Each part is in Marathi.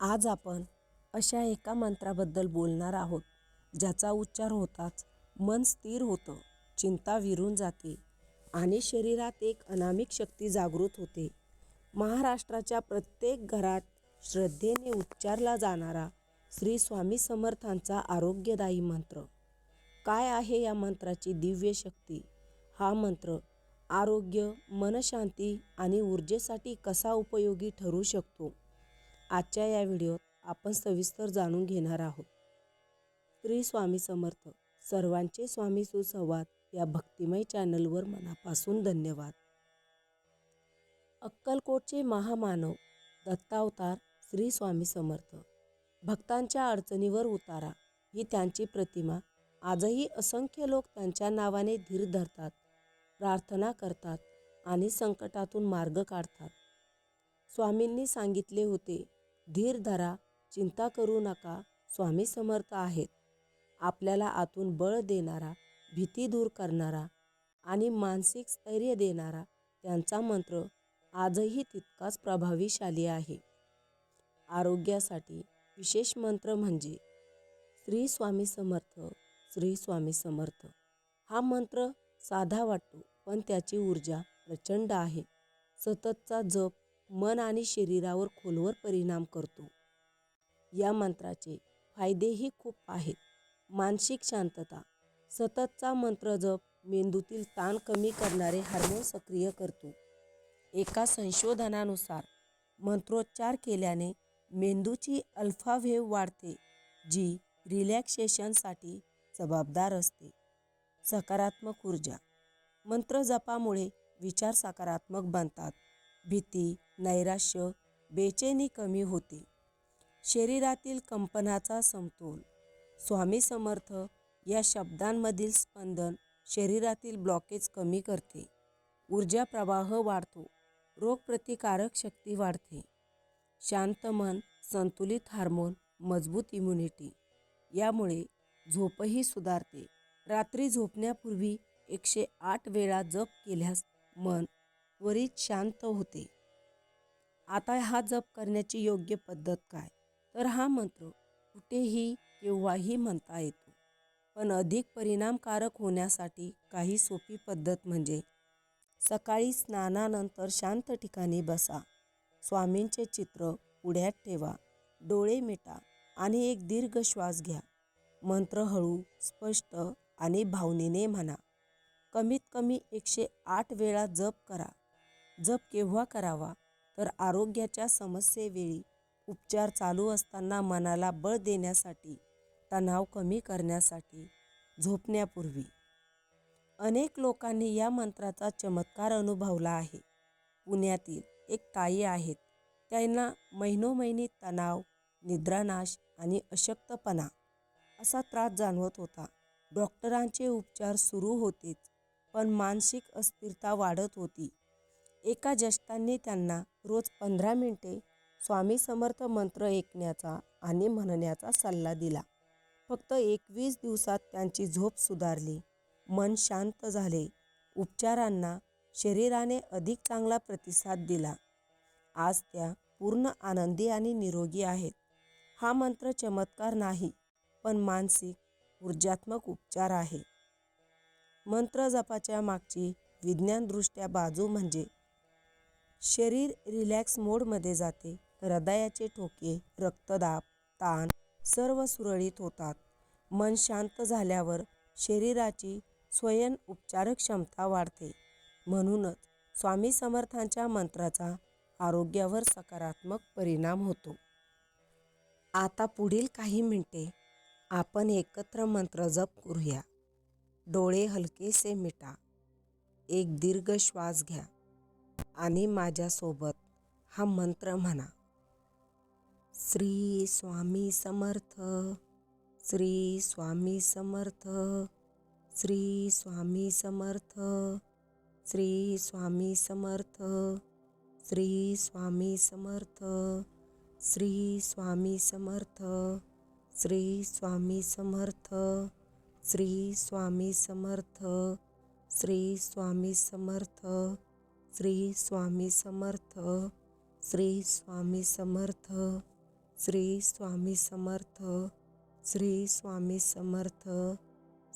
आज आपण अशा एका मंत्राबद्दल बोलणार आहोत ज्याचा उच्चार होताच मन स्थिर होतं चिंता विरून जाते आणि शरीरात एक अनामिक शक्ती जागृत होते. महाराष्ट्राच्या प्रत्येक घरात श्रद्धेने उच्चारला जाणारा श्री स्वामी समर्थांचा आरोग्यदायी मंत्र. काय आहे या मंत्राची दिव्य शक्ती? हा मंत्र आरोग्य मनशांती आणि ऊर्जेसाठी कसा उपयोगी ठरू शकतो? आजच्या या व्हिडिओत आपण सविस्तर जाणून घेणार आहोत. श्री स्वामी समर्थ सर्वांचे स्वामी सुसंवाद या भक्तिमय चॅनलवर मनापासून धन्यवाद. अक्कलकोटचे महामानव दत्तावतार श्री स्वामी समर्थ भक्तांच्या अडचणीवर उतारा ही त्यांची प्रतिमा. आजही असंख्य लोक त्यांच्या नावाने धीर धरतात प्रार्थना करतात आणि संकटातून मार्ग काढतात. स्वामींनी सांगितले होते धीर धरा चिंता करू नका स्वामी समर्थ आहेत. आपल्याला आतून बळ देणारा भीती दूर करणारा आणि मानसिक स्थैर्य देणारा त्यांचा मंत्र आजही तितकाच प्रभावीशाली आहे. आरोग्यासाठी विशेष मंत्र म्हणजे श्री स्वामी समर्थ श्री स्वामी समर्थ. हा मंत्र साधा वाटतो पण त्याची ऊर्जा प्रचंड आहे. सततचा जप मन आणि शरीरावर खोलवर परिणाम करतो. या मंत्राचे फायदेही खूप आहेत. मानसिक शांतता सततचा मंत्र जप मेंदूतील ताण कमी करणारे हार्मोन सक्रिय करतो. एका संशोधनानुसार मंत्रोच्चार केल्याने मेंदूची अल्फा व्हेव वाढते जी रिलॅक्सेशनसाठी जबाबदार असते. सकारात्मक ऊर्जा मंत्र जपामुळे विचार सकारात्मक बनतात. भीती नैराश्य बेचैनी कमी होते. शरीरातील कंपनाचा समतोल. स्वामी समर्थ या शब्दांमधील स्पंदन शरीरातील ब्लॉकेज कमी करते. ऊर्जा प्रवाह वाढतो. रोगप्रतिकारक शक्ती वाढते. शांत मन संतुलित हार्मोन मजबूत इम्युनिटी यामुळे झोपही सुधारते. रात्री झोपण्यापूर्वी एकशे आठ वेळा जप केल्यास मन त्वरित शांत होते. आता हा जप करण्याची योग्य पद्धत काय? तर हा मंत्र कुठेही केव्हाही म्हणता येतो. पण अधिक परिणामकारक होण्यासाठी काही सोपी पद्धत म्हणजे सकाळी स्नानानंतर शांत ठिकाणी बसा. स्वामींचे चित्र पुढ्यात ठेवा. डोळे मिटा आणि एक दीर्घ श्वास घ्या. मंत्र हळू स्पष्ट आणि भावनेने म्हणा. कमीत कमी एकशे आठ वेळा जप करा. जप केव्हा करावा? तर आरोग्याच्या समस्येवेळी उपचार चालू असताना मनाला बळ देण्यासाठी तणाव कमी करण्यासाठी झोपण्यापूर्वी. अनेक लोकांनी या मंत्राचा चमत्कार अनुभवला आहे. पुण्यातील एक ताई आहेत. त्यांना महिनोमहिनी तणाव निद्रानाश आणि अशक्तपणा असा त्रास जाणवत होता. डॉक्टरांचे उपचार सुरू होतेच पण मानसिक अस्थिरता वाढत होती. एका ज्येष्ठांनी त्यांना रोज पंधरा मिनिटे स्वामी समर्थ मंत्र ऐकण्याचा आणि म्हणण्याचा सल्ला दिला. फक्त एकवीस दिवसात त्यांची झोप सुधारली. मन शांत झाले. उपचारांना शरीराने अधिक चांगला प्रतिसाद दिला. आज त्या पूर्ण आनंदी आणि निरोगी आहेत. हा मंत्र चमत्कार नाही पण मानसिक ऊर्जात्मक उपचार आहे. मंत्र जपाच्या मागची विज्ञानदृष्ट्या बाजू म्हणजे शरीर रिलॅक्स मोडमध्ये जाते. हृदयाचे ठोके रक्तदाब ताण सर्व सुरळीत होतात. मन शांत झाल्यावर शरीराची स्वयं उपचारक क्षमता वाढते. म्हणूनच स्वामी समर्थांच्या मंत्राचा आरोग्यावर सकारात्मक परिणाम होतो. आता पुढील काही मिनटे आपण एकत्र मंत्र जप करूया. डोळे हलकेसे मिटा. एक दीर्घ श्वास घ्या. आणि माझ्यासोबत हा मंत्र म्हणा. श्री स्वामी समर्थ श्री स्वामी समर्थ श्री स्वामी समर्थ श्री स्वामी समर्थ श्री स्वामी समर्थ श्री स्वामी समर्थ श्री स्वामी समर्थ श्री स्वामी समर्थ श्री स्वामी समर्थ श्री स्वामी समर्थ श्री स्वामी समर्थ श्री स्वामी समर्थ श्री स्वामी समर्थ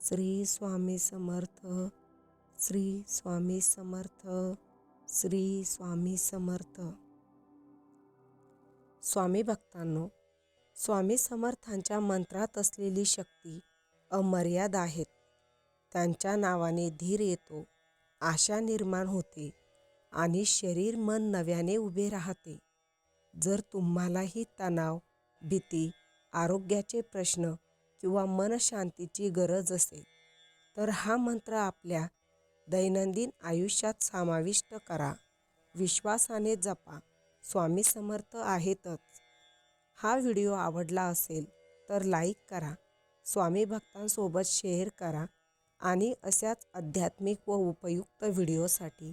श्री स्वामी समर्थ श्री स्वामी समर्थ श्री स्वामी समर्थ. स्वामी भक्तांनो स्वामी समर्थांच्या मंत्रात असलेली शक्ती अमर्याद आहेत. त्यांच्या नावाने धीर येतो आशा निर्माण होते. आणि शरीर मन नव्याने उभे राहते. जर तुम्हालाही तणाव भीती आरोग्याचे प्रश्न किंवा मनशांतीची गरज असेल तर हा मंत्र आपल्या दैनंदिन आयुष्यात समाविष्ट करा. विश्वासाने जपा. स्वामी समर्थ आहेतच. हा व्हिडिओ आवडला असेल तर लाईक करा. स्वामी भक्तांसोबत शेअर करा आणि अशाच आध्यात्मिक व उपयुक्त व्हिडिओसाठी